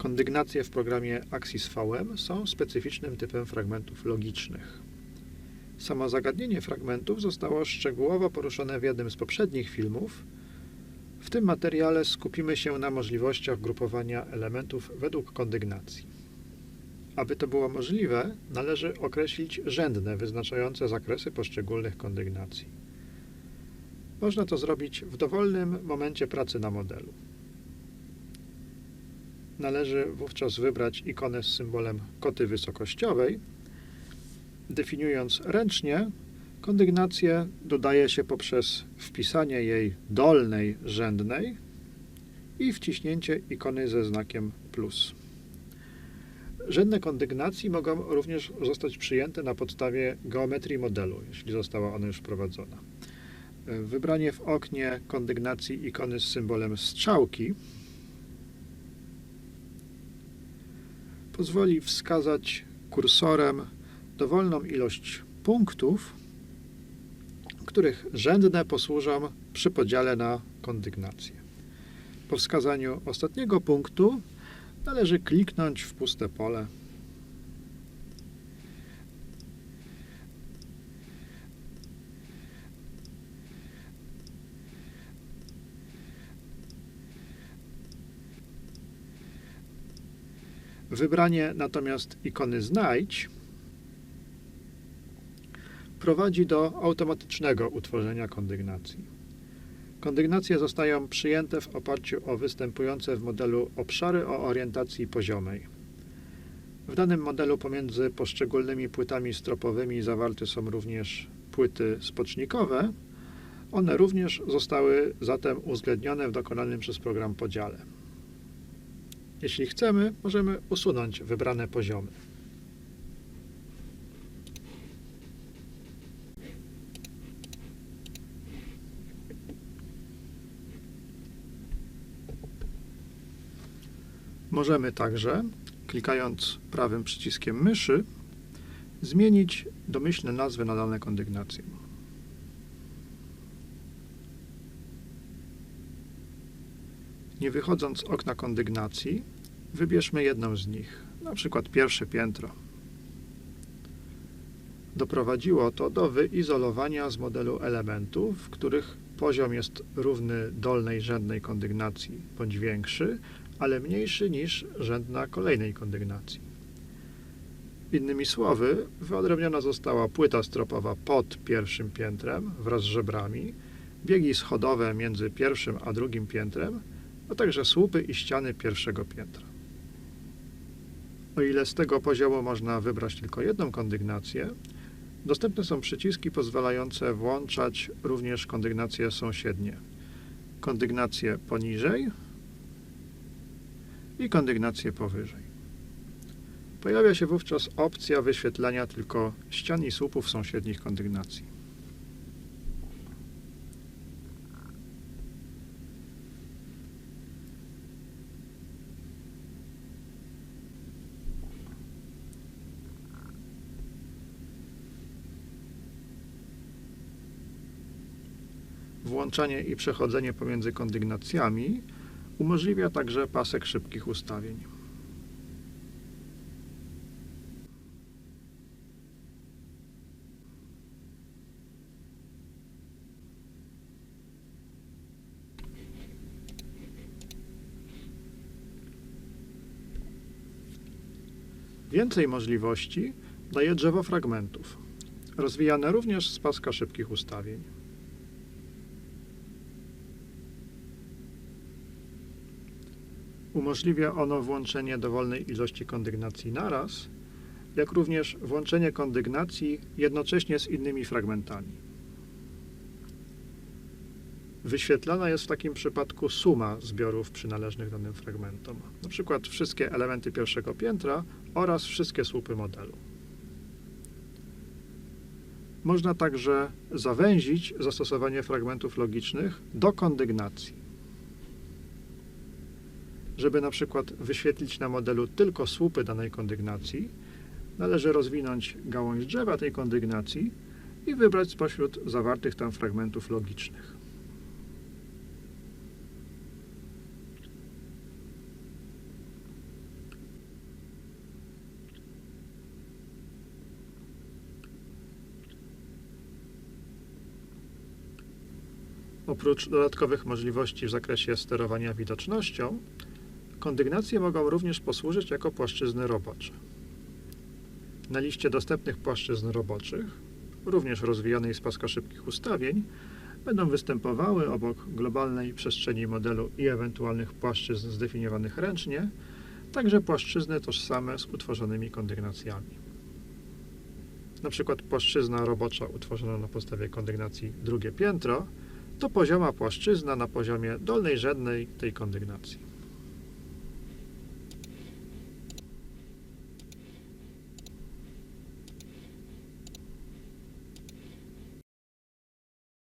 Kondygnacje w programie Axis VM są specyficznym typem fragmentów logicznych. Samo zagadnienie fragmentów zostało szczegółowo poruszone w jednym z poprzednich filmów. W tym materiale skupimy się na możliwościach grupowania elementów według kondygnacji. Aby to było możliwe, należy określić rzędne wyznaczające zakresy poszczególnych kondygnacji. Można to zrobić w dowolnym momencie pracy na modelu. Należy wówczas wybrać ikonę z symbolem koty wysokościowej. Definiując ręcznie, kondygnację dodaje się poprzez wpisanie jej dolnej rzędnej i wciśnięcie ikony ze znakiem plus. Rzędne kondygnacji mogą również zostać przyjęte na podstawie geometrii modelu, jeśli została ona już wprowadzona. Wybranie w oknie kondygnacji ikony z symbolem strzałki pozwoli wskazać kursorem dowolną ilość punktów, których rzędne posłużą przy podziale na kondygnację. Po wskazaniu ostatniego punktu należy kliknąć w puste pole. Wybranie natomiast ikony Znajdź prowadzi do automatycznego utworzenia kondygnacji. Kondygnacje zostają przyjęte w oparciu o występujące w modelu obszary o orientacji poziomej. W danym modelu pomiędzy poszczególnymi płytami stropowymi zawarte są również płyty spocznikowe. One również zostały zatem uwzględnione w dokonanym przez program podziale. Jeśli chcemy, możemy usunąć wybrane poziomy. Możemy także, klikając prawym przyciskiem myszy, zmienić domyślne nazwy na dane kondygnacje. Nie wychodząc z okna kondygnacji, wybierzmy jedną z nich, na przykład pierwsze piętro. Doprowadziło to do wyizolowania z modelu elementów, w których poziom jest równy dolnej rzędnej kondygnacji bądź większy, ale mniejszy niż rzędna kolejnej kondygnacji. Innymi słowy, wyodrębniona została płyta stropowa pod pierwszym piętrem wraz z żebrami, biegi schodowe między pierwszym a drugim piętrem, a także słupy i ściany pierwszego piętra. O ile z tego poziomu można wybrać tylko jedną kondygnację, dostępne są przyciski pozwalające włączać również kondygnacje sąsiednie. Kondygnacje poniżej i kondygnację powyżej. Pojawia się wówczas opcja wyświetlania tylko ścian i słupów sąsiednich kondygnacji. Włączanie i przechodzenie pomiędzy kondygnacjami umożliwia także pasek szybkich ustawień. Więcej możliwości daje drzewo fragmentów, rozwijane również z paska szybkich ustawień. Umożliwia ono włączenie dowolnej ilości kondygnacji naraz, jak również włączenie kondygnacji jednocześnie z innymi fragmentami. Wyświetlana jest w takim przypadku suma zbiorów przynależnych danym fragmentom, np. wszystkie elementy pierwszego piętra oraz wszystkie słupy modelu. Można także zawęzić zastosowanie fragmentów logicznych do kondygnacji. Żeby na przykład wyświetlić na modelu tylko słupy danej kondygnacji, należy rozwinąć gałąź drzewa tej kondygnacji i wybrać spośród zawartych tam fragmentów logicznych. Oprócz dodatkowych możliwości w zakresie sterowania widocznością, kondygnacje mogą również posłużyć jako płaszczyzny robocze. Na liście dostępnych płaszczyzn roboczych, również rozwijanej z płaskoszybkich ustawień, będą występowały obok globalnej przestrzeni modelu i ewentualnych płaszczyzn zdefiniowanych ręcznie, także płaszczyzny tożsame z utworzonymi kondygnacjami. Na przykład płaszczyzna robocza utworzona na podstawie kondygnacji drugie piętro to pozioma płaszczyzna na poziomie dolnej rzędnej tej kondygnacji.